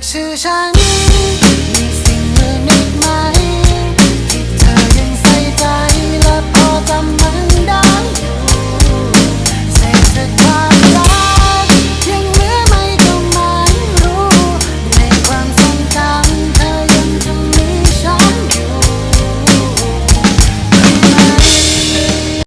섹스샤니